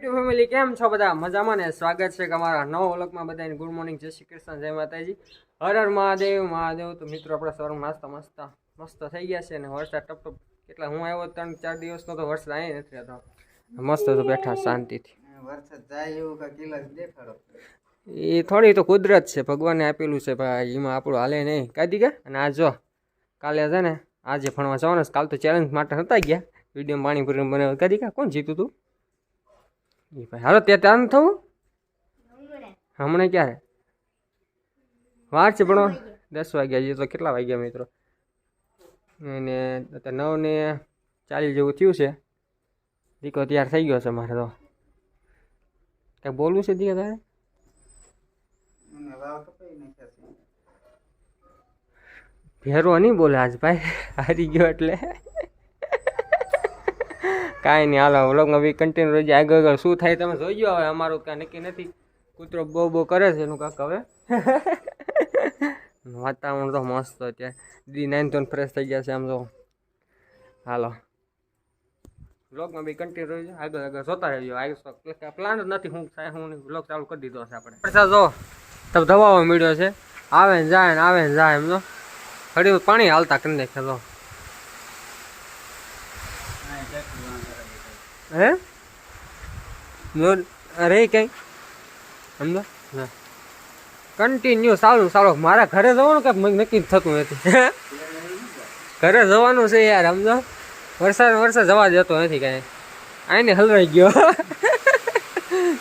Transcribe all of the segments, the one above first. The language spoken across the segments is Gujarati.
ફેમિલી કેમ છો બધા? મજામાં ને? સ્વાગત છે કે અમારા નવ ઓલકમાં બધાને. ગુડ મોર્નિંગ જય શ્રી કૃષ્ણ જય માતાજી. હર હર મહાદેવ મહાદેવ. તો મિત્રો આપણે સવારમાં નાસ્તા મસ્ત મસ્ત થઈ ગયા છે ને વરસાદ ટપ ટપ. કેટલા હું આવ્યો ત્રણ ચાર દિવસનો તો વરસાદ અહીં નથી રહેતો. મસ્ત તો બેઠા શાંતિથી. વરસાદ જાય એવું કાંઈ દેખાડો. એ થોડી તો કુદરત છે. ભગવાને આપેલું છે ભાઈ. એમાં આપણું હાલે નહીં. કાઢી ગયા? અને આ જો કાલે છે ને આજે ભણવા જવાનું. કાલ તો ચેલેન્જ માટે હતા ગયા. વીડિયો પાણીપુરી બનાવ કાઢી ગયા? કોણ જીતું તું? એ ભાઈ. હાલો ત્યાં ત્યાં થવું? હમણાં. ક્યારે? વાર છે પણ દસ વાગ્યા. જે તો કેટલા વાગ્યા મિત્રો? અને અત્યારે નવ ને ચાલીસ જેવું થયું છે. દીકો તૈયાર થઈ ગયો છે મારે તો. કંઈ બોલવું છે દીકા તારે? મને વાવ કપાઈ નાખ્યા છે. ભેરો નહીં બોલે આજ ભાઈ. હારી ગયો એટલે. કાંઈ નહીં. હાલો વ્લોગમાં બી કન્ટિન્યુ રહી જાય આગળ આગળ શું થાય તમે જોઈજો હવે. અમારું કાંઈ નક્કી નથી. કૂતરો બહુ બહુ કરે છે એનું કાંક હવે. વાતાવરણ તો મસ્ત અત્યારે. દી નાઇન તો ફ્રેશ થઈ ગયા છે આમ તો. હાલો. વ્લોગમાં બી કન્ટિન્યુ રહી આગળ આગળ જોતા રહેજો. આગળ પ્લાન જ નથી. હું થાય, હું વ્લોગ ચાલુ કરી દીધો છે આપણે. વરસાદ જો. તમે દવાઓ મળ્યો છે. આવે ને જાય ને, આવે જાય એમ તો. પાણી હાલતા કરી નાખે તો. હે? અરે કઈ સમજો? કન્ટિન્યુ સારું સારું. મારા ઘરે જવાનું કે નક્કી થતું નથી? ઘરે જવાનું છે યાર સમજો? વરસાદ વરસાદ જવા જતો નથી કાંઈ આને હલવાઈ ગયો.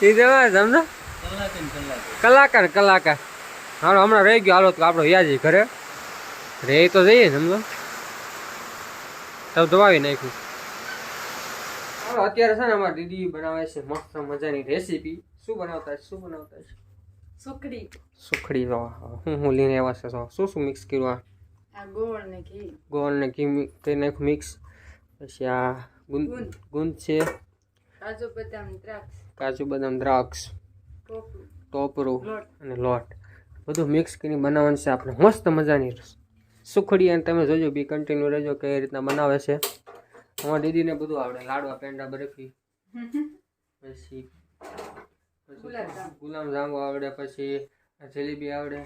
એ જવા સમજો? કલાકાર કલાકાર હાલો હમણાં રહી ગયો હાલો તો આપણો યાજી ઘરે. રે તો જઈએ સમજો? તબ દબાવી નાખ્યું. અત્યારે છે ને અમારી દીદી બનાવે છે મસ્ત મજાની રેસીપી શું બનાવતા શું બનાવતા છે સુખડી. સુખડી તો હું હું લઈને આવ્યા છે તો શું શું મિક્સ કર્યું આ? ગોળ ને ઘી. ગોળ ને ઘી કરી નાખ્યું મિક્સ પછી આ ગુંદ ગુંદ. છે. કાજુ બદામ દ્રાક્ષ. કાજુ બદામ દ્રાક્ષ. ટોપરું ટોપરું અને લોટ. બધું મિક્સ કરીને બનાવવાનું છે આપણે. મસ્ત મજાની સુખડી. અને તમે જોજો બી કન્ટિન્યુ રહેજો કઈ રીતના બનાવે છે. અમારા દીદીને બધું આવડે લાડવા પેંડા બરફી. પછી ગુલાબ જાંબુ આવડે પછી જલેબી આવડે.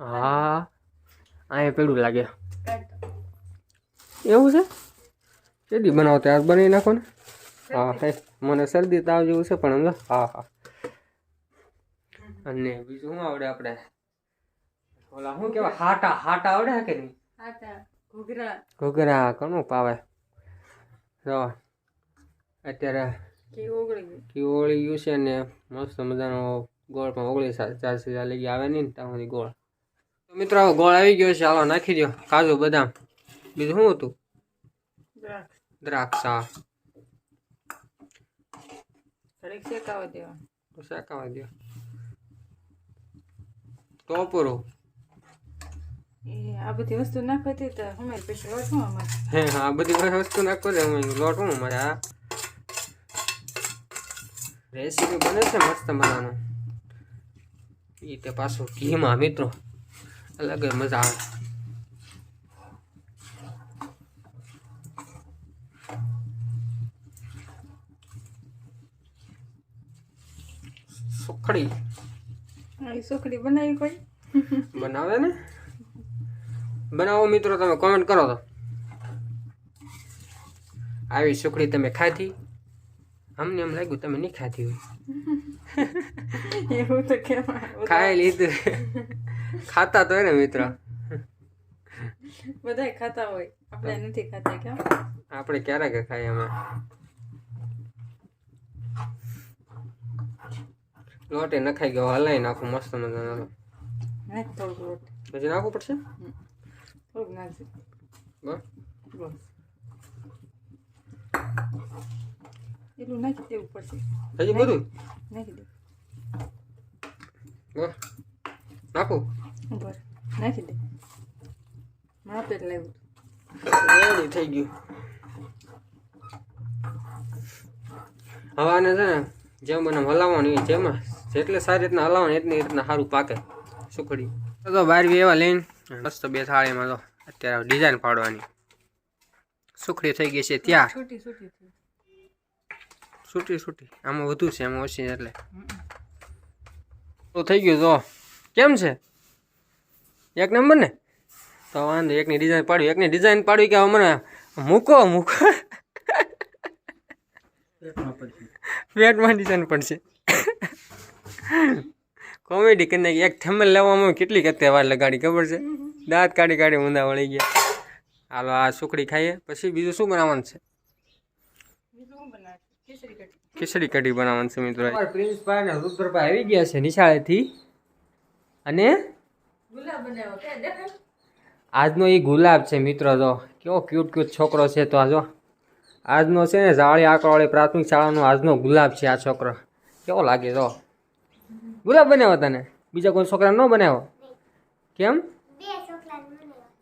હા અહીંયા પેડું લાગે. એવું છે? કેદી બનાવો ત્યાં બનાવી નાખો ને? હા હે મને શરદી તાવ જેવું છે પણ સમજો હા હા. અને બીજું શું આવડે આપણે ઓલા શું કેવા હાટા હાટા આવડે કે નહીં? હાટા ઘૂઘરા. ઘૂઘરા ઘણું પાવે જો અત્યારે ઘી ઓગળી ગયું. છે ને મસ્ત મજાનો ગોળ પણ ઓગળી ચાર ચાલી ગયા આવે નહીં ત્યાં સુધી ગોળ. તો મિત્રો આવો ગોળ આવી ગયો છે. હાલો નાખી દો કાજુ બદામ. બીજું શું હતું? દ્રાક્ષા. શેકાવા હા. શેકાવા દેવા તો પૂરું. દો એ આ બધી વસ્તુ તો અમે પછી રોટું અમારે? હે હા બધી વસ્તુ નાખો દે હું લોટ હું આ? રેસીપી બને છે મસ્ત મજાનું. એ તે પાછું ઘીમાં મિત્રો. અલગ મજા આવે. સુખડી. સુખડી બનાવી કોઈ? બનાવે ને? બનાવો મિત્રો તમે કોમેન્ટ કરો તો. આવી સુખડી તમે ખાધી? અમને એમ લાગ્યું તમે નહીં ખાધી હોય. એવું તો કેમ ખાઈ લીધું. ખાતા તો ને મિત્રો. બધા ખાતા હોય. આપણે નથી ખાતા કેમ આપણે ક્યારેક ખાઈએ અમે લોટે નખાઈ ગયો હલાઈ નાખું મસ્ત મજાનો. નાખ પછી નાખવું પડશે? થોડુંક નાખજે બસ બસ એટલું નાખી દેવું પડશે હજી બધું નાખી દે બસ નાખું ઉપર નાખી દે માપે જ લાવ્યું રેડી થઈ ગયું હવે આને છે ને જેમ મને હલાવવાનું જેમાં જેટલે સારી રીતના હલાવવાનું એટલી રીતના સારું પાકે સુખડી તો બારવી એવા લઈને મસ્ત બે થાળીમાં તો અત્યારે ડિઝાઇન પાડવાની. સુખડી થઈ ગઈ છે ત્યાર છૂટી છૂટી થઈ. છૂટી છૂટી. આમાં વધુ છે આમાં ઓછી એટલે. તો થઈ ગયું તો. કેમ છે? એક નંબર ને? તો વાંધો એકની ડિઝાઇન પાડવી. એકની ડિઝાઇન પાડવી કે મને મૂકો મૂકો. પેટમાં ડિઝાઇન પડશે કોમેડી કરીને એક થેમલ લેવામાં કેટલી કતે વાર લગાડી, ખબર છે? દાંત કાઢી કાઢી ઊંધા વળી ગયા. હાલો, આ સુખડી ખાઈએ. પછી બીજું શું બનાવવાનું છે? ખીચડી કઢી બનાવવાનું છે મિત્રો. પ્રિન્સભાઈ અને રુદ્રભાઈ આવી ગયા છે નિશાળેથી. અને? આજનો એ ગુલાબ છે મિત્રો, જો. કેવો ક્યુટ ક્યુટ છોકરો છે તો આ, જો. આજનો છે ને જાળી આંકવાળી પ્રાથમિક શાળાનો આજનો ગુલાબ છે આ છોકરો. કેવો લાગે, જો? ગુલાબ બનાવ્યો તને? બીજા કોઈ છોકરા ન બનાવ્યો? કેમ?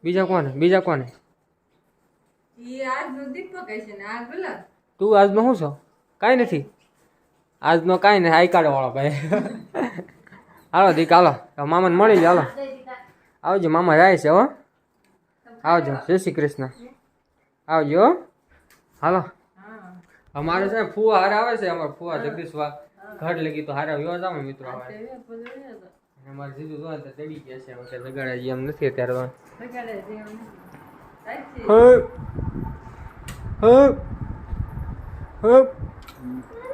બીજા કોને? બીજા કોને? ઈ આજનો દીપક છે ને આ ગુલાબ. તું આજનો શું છો? કાંઈ નથી. આજનો કાંઈ નથી આઈ કાર્ડ વાળો ભાઈ. હાલો દીક હાલો. મામાને મળી લે હાલો. આવજો મામા જાય છે હો. આવજો. જય શ્રી કૃષ્ણ. આવજો હો. હાલો. હા. અમારે છે ફુવા હારે આવે છે અમારો ફુવા જગદીશવા. ઘર લગી તો હારા વ્યવહાર આવે મિત્રો અને મારે જીજુ જોવા તો ચડી ગયા છે અમે લગાડે એમ નથી અત્યારે.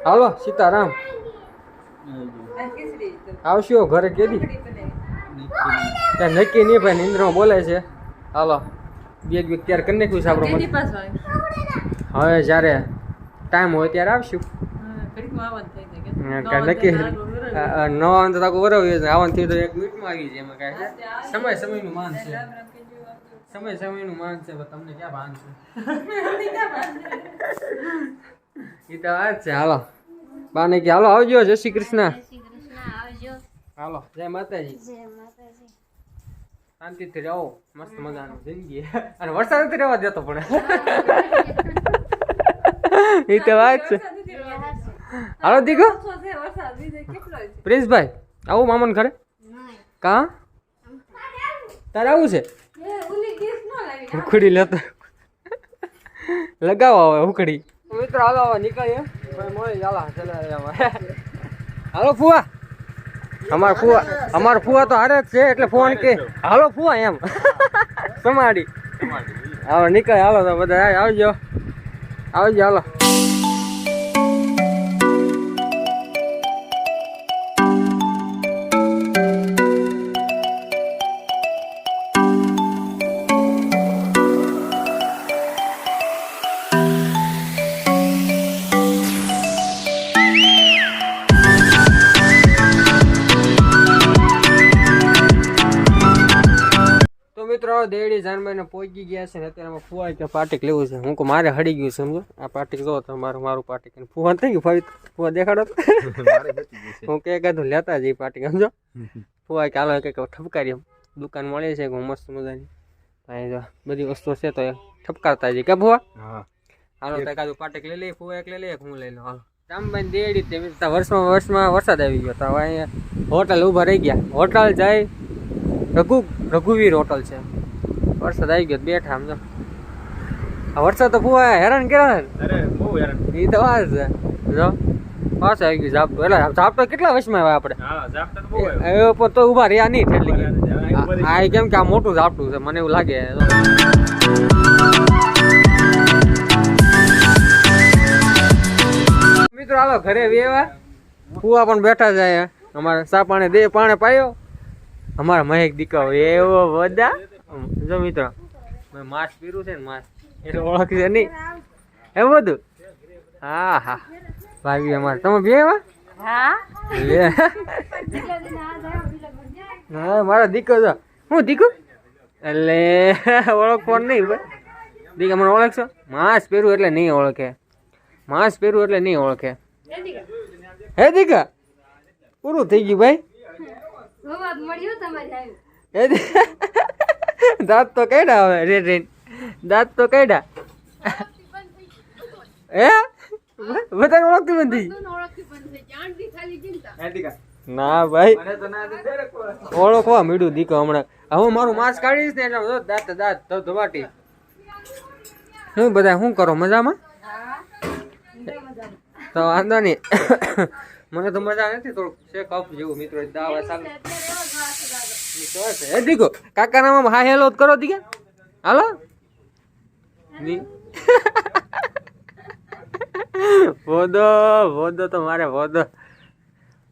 હાલો સીતારામ. આ આવશો ઘરે કેદી? ત્યાં નક્કી નહીં ભાઈ નિંદ્રમાં બોલે છે. હાલો બેગ બેગ ત્યારે કરી નાખ્યું છે આપણું હવે જ્યારે ટાઈમ હોય ત્યારે આવશું. નક્કી ન. આવે તો તાકો વરવ્યો છે આવવાનું થયું તો એક મિનિટમાં આવી જાય એમાં કાંઈ. સમય સમયનું માન છે. સમય સમયનું માન છે તમને ક્યાં ભાન છે? એ તો વાત છે હાલો. બાને કે હાલો આવજો જય શ્રી કૃષ્ણ. હાલો જય માતાજી. શાંતિથી રહો મસ્ત મજાનું જિંદગી. અને વરસાદ નથી રહેવા દેતો પણ. એ તો વાત છે. હાલો દીકો પ્રિન્સભાઈ આવું મામન ખરે કા? તારે આવું છે? એ ઓલી ગેસ ન લાવી. ઉખડી લેતો. લગાવો હવે ઉખડી. મિત્રો હાલો હવે નીકળીએ. ભાઈ મળી ચાલો ચાલો હાલો ફુવા. અમાર ફુવા અમાર ફુવા તો હારે જ છે એટલે ફોન કે હાલો ફુવા એમ. સમાડી. હાલો નીકળે હાલો તો બધા આવજો. આવજો હાલો. જાનભાઈને પહોંચી ગયા છે ને અત્યારે અમે ફુવા કે પાર્ટીક લેવું છે. હું કહું મારે હડી ગયું સમજો? આ પાર્ટીક જો તો મારું પાર્ટીક. ફુવા થઈ ગયું ફરી ફુવા દેખાડો. હું કે કાધું લેતા જઈ પાર્ટીક સમજો? ફુવા કે હાલો કંઈક ઠપકારી એમ. દુકાન મળે છે હું મસ્ત મજાની. અહીં જો બધી વસ્તુ છે તો ઠપકારતા જઈ કે ફુવા? હાલો તો એકાદું પાર્ટીક લઈ લઈએ ફુવા એક લઈ લઈએ હું લઈ લઉં. હાલો. રામભાઈ દેડી તે વર્ષમાં વર્ષમાં વરસાદ આવી ગયો. તો હવે અહીંયા હોટલ ઊભા રહી ગયા. હોટલ જાય રઘુ રઘુવીર હોટલ છે. વરસાદ આવી ગયો બેઠા આમ તો આ વરસાદ તો ફુવા હેરાન કર્યા યાર એ તો વાત છે. જો પાછો આવી ગયું ઝાપટું. એટલે ઝાપટો કેટલા વર્ષમાં આવે આપણે? તો એ- ઊભા રહ્યા નહીં ઠેલી આ કેમ કે આ મોટું ઝાપટું છે મને એવું લાગે. મિત્રો હાલો ઘરે વેવા ફુવા પણ બેઠા જાય અમારે સા પાણી દે પાણે પાયો. અમારા મહેક દીકરો એવો બધા. જો મિત્રો મેં માસ પીરું છે ને માસ એટલે ઓળખશે નહીં એવું બધું હા હા ભાગી અમારે તમે બે હા હા મારો દીકો છો હું દીકો એટલે ઓળખવાનું નહીં ભાઈ દીકા મને ઓળખશો માસ પહેરું એટલે નહીં ઓળખે માસ પહેરું એટલે નહીં ઓળખે હે દીકા પૂરું થઈ ગયું ભાઈ હે દી- દાંત તો કાઢ્યા હવે રેડ રેડ દાંત તો કાઢ્યા હે વધારે ઓળખતી નથી ના ભાઈ ઓળખવા મીડું દીકો હમણાં હવે મારું માસ્ક કાઢીશ ને એટલે જો દાંત દાંત ધબ ધબાટી હું બધા શું કરો મજામાં તો વાંધો નહીં મને તો મજા નથી થોડુંક શેક અપ જેવું મિત્રો દાવા ચાલુ મિત્રો છે એ દીકો કાકા નામ હા હેલો કરો દીકે હાલો. વોદો વોદો તો મારે વોદો.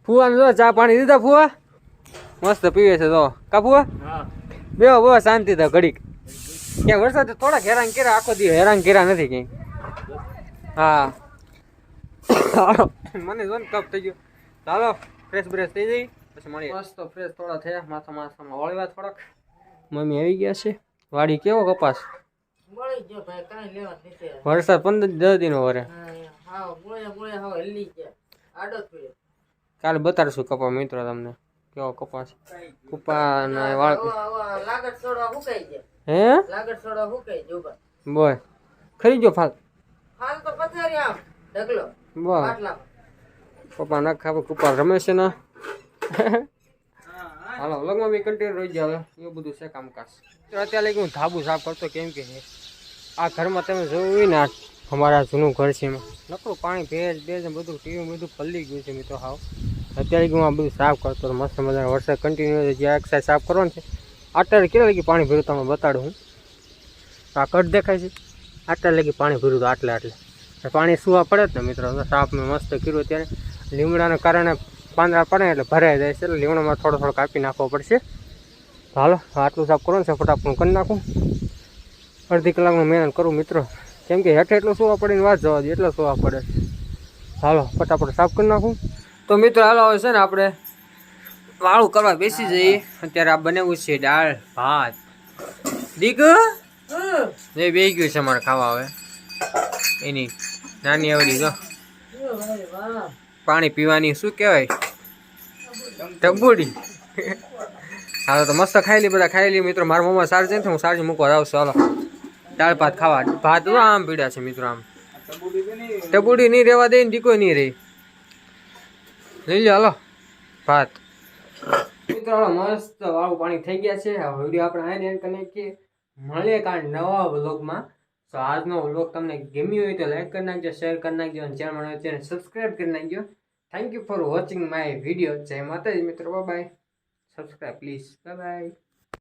ફુવા જો ચા પાણી દીધા ફુવા. મસ્ત પીવે છે તો કા ફુવા? બેહો બહુ શાંતિ તો ઘડીક. ક્યાં વરસાદ થોડાક હેરાન કર્યા આખો દી હેરાન કર્યા નથી ક્યાંય. હા. મને જો ને કપ થઈ ગયો. ચાલો ફ્રેશ બ્રેશ થઈ જઈ પછી મળીએ. મસ્ત ફ્રેશ થોડા થયા માથા માથામાં વળવા થોડાક. મમ્મી આવી ગયા છે. વાડી કેવો કપાસ? મળી ગયો ભાઈ કાંઈ લેવા નથી વરસાદ પંદર દસ દિનો વરે. હા બોળે બોળે હવે હલી ગયા. આડો થયો કાલે બતાડશું કપા મિત્રો તમને. કેવો કપાસ? કપા હે? બોય ખરી ગયો ફાલ? ફાલ તો પથારી આમ ઢગલો બોય પપ્પા ના ખાવા કુપા રમે છે ને? હાલો, લગમાં બી કન્ટિન્યુ રહી જાય એવું બધું છે કામકાજ. અત્યારે હું ધાબુ સાફ કરતો કેમ કે આ ઘરમાં તમે જોયું ને અમારા જૂનું ઘર છે એમાં. નકરું પાણી ભેજ ભેજ બધું, ટીવી બધું પલ્લી ગયું છે મિત્રો હાવ. અત્યારે હું આ બધું સાફ કરતો મસ્ત મજાનો વરસાદ કન્ટિન્યુ જ્યાં એક્સાઇઝ સાફ કરવાનું છે અત્યારે કેટલા લગી પાણી ભર્યું તમે બતાડું હું? આ કટ દેખાય છે? આટલા લગી પાણી ભર્યું હતું આટલે આટલે. પાણી સુવા પડે જ ને મિત્રો, સાફ મેં મસ્ત કર્યું અત્યારે. લીમડાના કારણે પાંદડા પડે એટલે ભરાઈ જાય છે. એટલે લીમડામાં થોડો થોડો કાપી નાખવો પડશે. હાલો આટલું સાફ કરો છે. ફટાફટ હું કરી નાખું. અડધી કલાકનું મહેનત કરું મિત્રો. કેમ કે હેઠે એટલું સુવા પડીને વાત જવા દે એટલો સુવા પડે. હાલો ફટાફટ સાફ કરી નાખું. તો મિત્રો હાલો હવે છે ને આપણે વાળું કરવા બેસી જઈએ. અત્યારે આ બનાવવું છે દાળ ભાત. દીક? એ બે ગયું છે મારે ખાવા હવે. એની નાની આવડી જો. પાણી પીવાની શું કહેવાય? ટબુડી. હાલો તો મસ્ત ખાઈ લી, બધા ખાઈ લી. મિત્રો, મારા મમ્મા સાર છે ને હું સારજી મૂકવા જાઉં હાલો. દાળ ભાત ખાવા. ભાત આમ પીડ્યા છે, મિત્રો, આમ. ટબુડી નહીં રહેવા દે ને દીકો નહીં રહી. લઈ લો, હાલો. ભાત. મિત્રો મસ્ત વાળું પાણી થઈ ગયા છે. હવે વીડિયો આપણે આને એન્ડ કરી કે મળીએ કાંઈ નવા વ્લોગમાં તો આજનો વ્લોગ તમને ગમ્યો હોય તો લાઈક કરી નાખજો શેર કરી નાખજો અને ચેનલ મળે ચેનલ સબસ્ક્રાઈબ કરી નાખજો. Thank you for watching my video જય માતાજી મિત્રો. By subscribe please by